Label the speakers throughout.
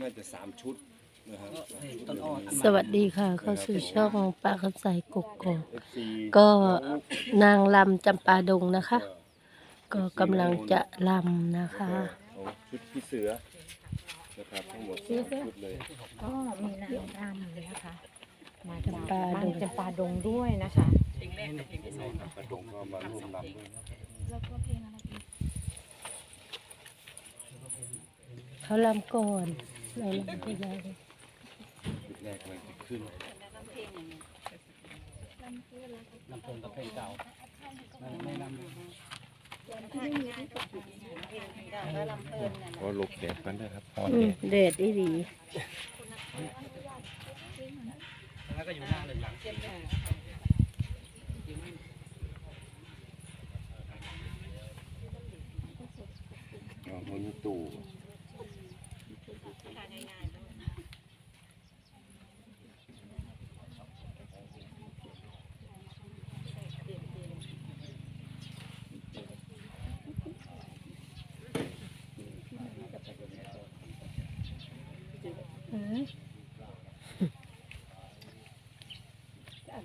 Speaker 1: น่าจะสามชุดนะครับสามชุด
Speaker 2: ต้นอ้อ
Speaker 3: สวัสดีค่ะ เข้าสู่ช่องปลาคำใสกกกอก
Speaker 1: FC
Speaker 3: ก็นางลำจำปาดงนะคะ ก็กำลังจะลำนะคะ
Speaker 1: ของชุดพี่เสือนะครับทั้งหมดสามชุดเลย
Speaker 4: ก็มีนางรำนะคะ มาจาก
Speaker 3: จำปาดง
Speaker 4: บ้านจำปาดงด้วยนะคะ
Speaker 1: ประดงก็มาร่วมรำด้วยนะ
Speaker 3: เขาลำก่อน เราลำทีหลัง
Speaker 1: ชุดแรกกำลังจะขึ้น
Speaker 2: ลำเพลินกับเพลงเก่าไม่ไม่ลำ
Speaker 1: ก็หลบแดดกันนะครับพอ
Speaker 3: อื
Speaker 1: แด
Speaker 3: ม
Speaker 1: ด
Speaker 3: เด็ดอีดี
Speaker 2: แล้วก็อยู่หน้าเลยหลัง
Speaker 1: อ๋อมันมีตู่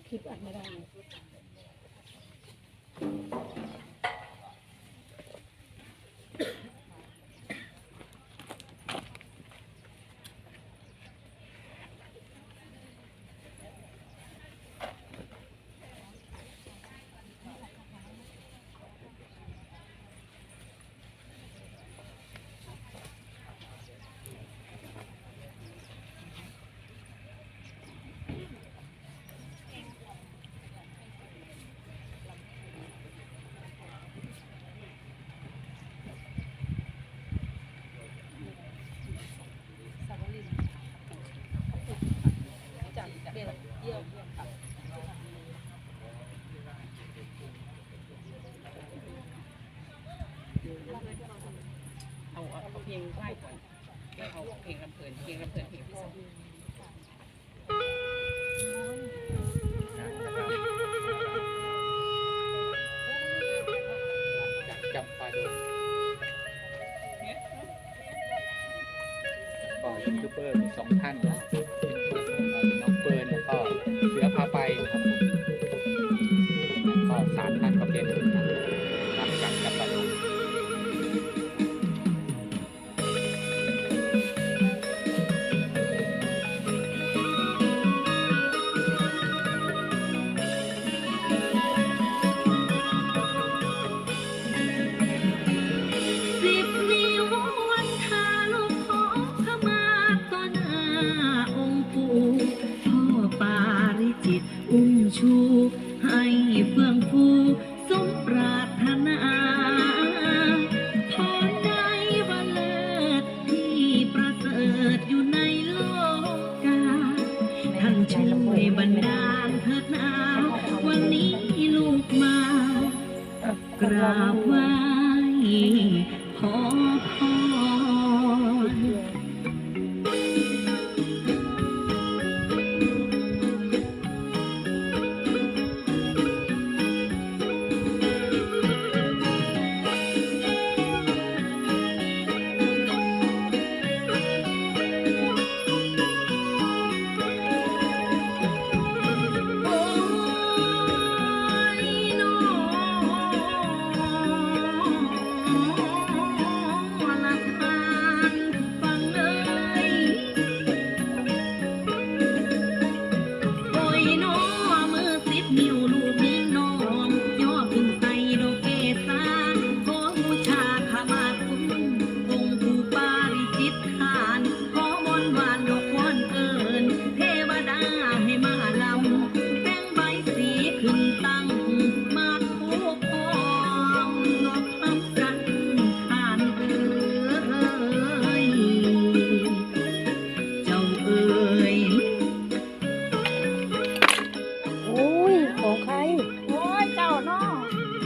Speaker 3: คลิปอัดไม่ได้
Speaker 2: เอาเอาเพลงไหว้ก่อนแล้วเอาเพลงลำเพลินเพลงลำเพลินเพลงที่สอง จากจำปาดงก็ยูทูบเบอร์มีสองท่านนะ ริจิ
Speaker 5: ต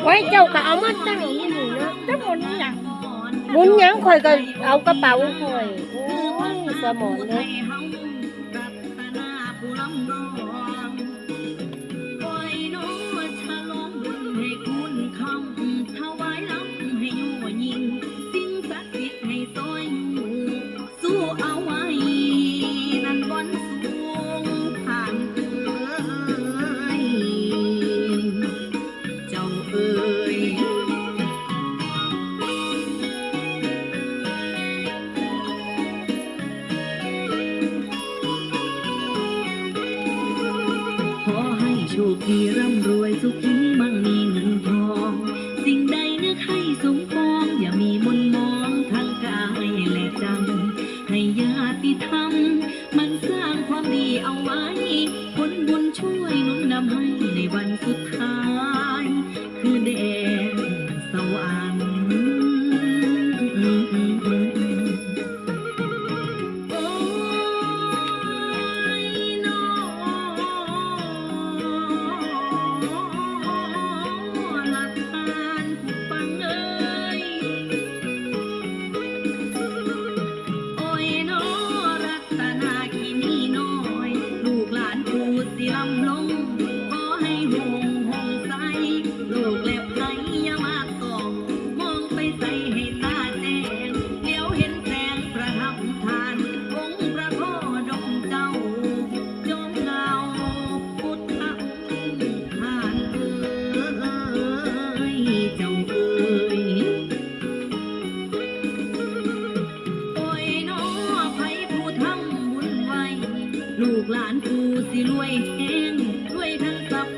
Speaker 5: ว้เจ้าก็เอามาตั้งอี
Speaker 3: หนูเนาะ
Speaker 4: จะหมุนอหย่าง
Speaker 3: บุญหยังข่อยก็เอากระเป๋าข่อยโอ้ยสมองเลย
Speaker 5: สุขี ลูกและไผอย่ามาตอกมองไปใส่ให้ตาแจ้งเดี๋ยวเห็นแสงประทับทานองค์พระโคดมเจ้าจงเงาพุทธองค์ทานเอ้ยเจ้าเอ้ยโอ้ยน้อไผผู้ทำบุญไว้ ลูกหลานผู้สิรวยแห้งรวยทั้งทรัพย์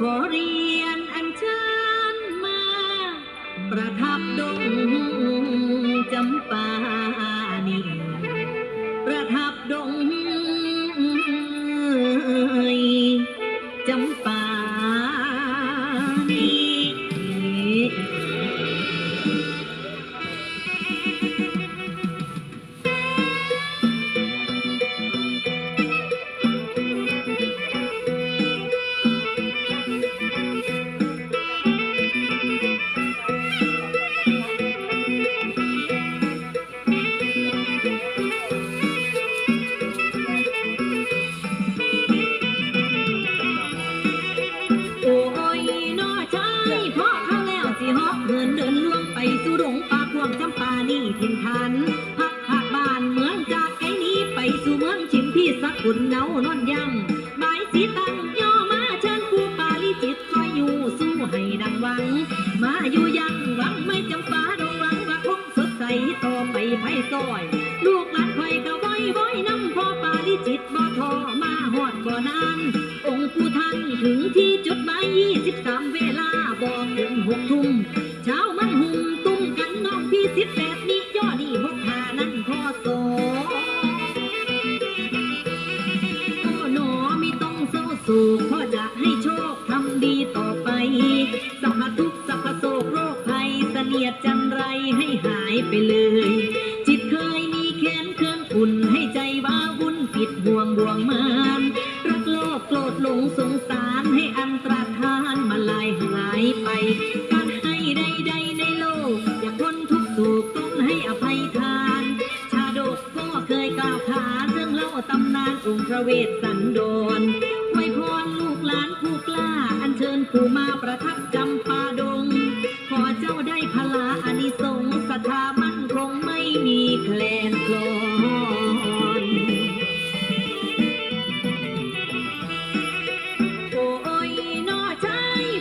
Speaker 5: করি นเงานอนยังบายสีตังย่อมาเชิญผู้ปาลิจิตคอยอยู่สู้ให้ดังหวัง มาอยู่ยังหวังไม่จำปาดงหวังว่าคงสดใสต่อไปไพ่ซอย ลูกหลานคอยก็ว้อยว้อยน้ำพ่อปาลิจิตบ่ทอมาหอดบ่นาน องค์ผู้ท่านถึงที่จุดหมาย23เวลาบอกถึงหกทุ่มเช้ามันหุ่มตุ้มกันน้องพี่สิบแปด ต้องเศร้าโศกพ่อจะให้โชคทำดีต่อไป สัพพทุกสัพพโศกโรคภัยเสนียดจันไรให้หายไปเลย จิตเคยมีแค้นเครื่องอุ่นให้ใจว้าวุ่นผิดห่วงบ่วงมานรักโลภโกรธหลงสงสารให้อันตรธานมาลายหายไปการให้ใดๆในโลกอย่าพ้นทุกข์โศกต้องให้อภัยทาน ชาดกก็เคยกล่าวขานเรื่องเล่าตำนานองค์พระเวสสันดร ผู้มาประทับจำปาดง ขอเจ้าได้พลาอานิสงส์ถามั่นคงไม่มีแคลนกลอนโอยนอใจ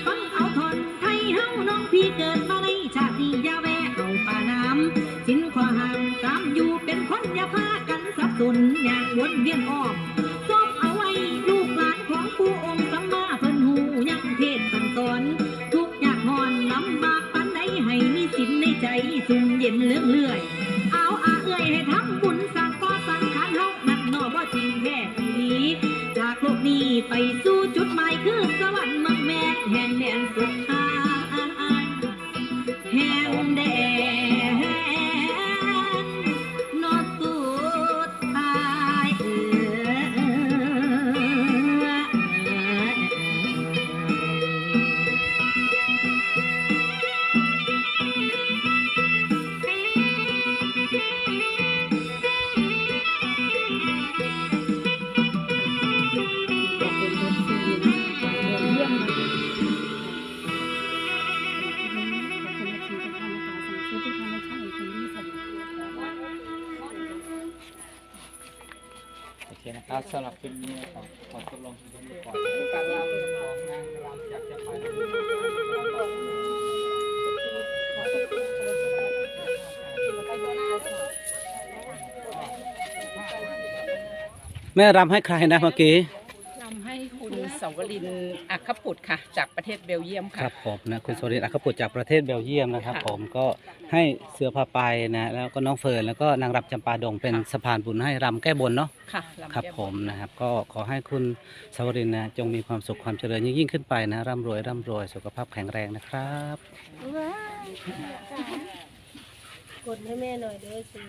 Speaker 5: ฟังเอาทนไทยเฮาน้องพีเกิดมาในชาติยาแวเอาป่าน้ำสินขวาหมตามอยู่เป็นคนอย่าพากันสับสนอย่างวนเวียนอ้อม เย็นเลื่อเลื่อยเอาอาเอ่ยให้ทำบุญสร้างก่อสังขารเฮานักหนอบ่จริงแท้อีหลีจากโลกนี้ไปสู่จุดหมายคือสวรรค์เมืองแม่แห่งแดนสุดท้าย
Speaker 2: เคนะครับสำหรับคลิปนี้ขอขอทดลองคลิปนี้ก่อนการรำของนางรำจากจะไป
Speaker 6: แม่รำให้ใครนะเมื่อกี้
Speaker 7: นำให้คุณสาว รินทร์อัครปุตค่ะ จากประเทศเบลเยียม
Speaker 6: ค
Speaker 7: ค่ะ
Speaker 6: รับผมนะคุณโซรินทร์อัครปุตจากประเทศเบลเยียมนะครับ
Speaker 7: ค่ะ
Speaker 6: ผมก็ให้เสือพาไปนะแล้วก็น้องเฟิร์นแล้วก็นางรำจำปาดงเป็น
Speaker 7: ค่ะ
Speaker 6: สะพานบุญให้รำแก้บนเนาะ
Speaker 7: ค่ะลำ
Speaker 6: ครับ
Speaker 7: แก้
Speaker 6: ผมนะครับ ก็ขอให้คุณสวรินทร์นะจงมีความสุขความเจริญยิ่งยิ่งขึ้นไปนะร่ำรวยร่ำรวยสุขภาพแข็งแรงนะครับ
Speaker 3: กดให้แม่หน่อยเด้อสิ